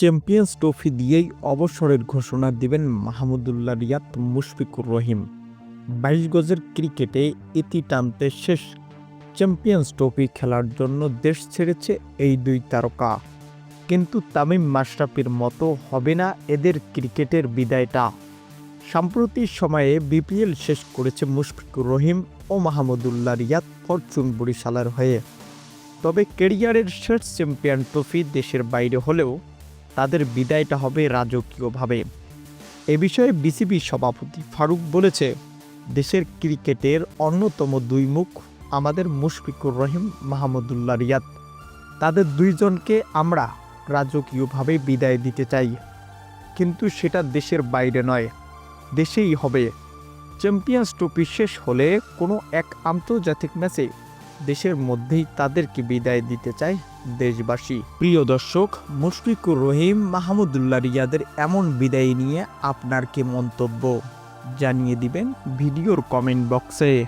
Champions trophy দিয়েই অবসরের ঘোষণা দিবেন মাহমুদুল্লাহ রিয়াদ মুশফিকুর রহিম। বাইশ গজের ক্রিকেটে ইতি টানতে শেষ। চ্যাম্পিয়ন্স ট্রফি খেলার জন্য দেশ ছেড়েছে এই দুই তারকা। কিন্তু তামিম মাশরাফির মতো হবে না এদের ক্রিকেটের বিদায়টা। সাম্প্রতিক সময়ে বিপিএল শেষ করেছে মুশফিকুর রহিম ও মাহমুদুল্লাহ রিয়াদ ফরচুন বরিশালার হয়ে। তবে কেরিয়ারের শেষ চ্যাম্পিয়ন ট্রফি দেশের বাইরে হলেও তাদের বিদায়টা হবে রাজকীয়ভাবে। এ বিষয়ে বিসিবি সভাপতি ফারুক বলেছে, দেশের ক্রিকেটের অন্যতম দুই মুখ আমাদের মুশফিকুর রহিম, মাহমুদুল্লাহ রিয়াদ। তাদের দুইজনকে আমরা রাজকীয়ভাবে বিদায় দিতে চাই। কিন্তু সেটা দেশের বাইরে নয়, দেশেই হবে। চ্যাম্পিয়ন্স ট্রফি শেষ হলে কোনো এক আন্তর্জাতিক ম্যাচে দেশের মধ্যেই তাদেরকে বিদায় দিতে চায় দেশবাসী। প্রিয় দর্শক, মুশফিকুর রহিম, মাহমুদুল্লাহ রিয়াদের এমন বিদায় নিয়ে আপনার কি মন্তব্য? জানিয়ে দিবেন ভিডিওর কমেন্ট বক্সে।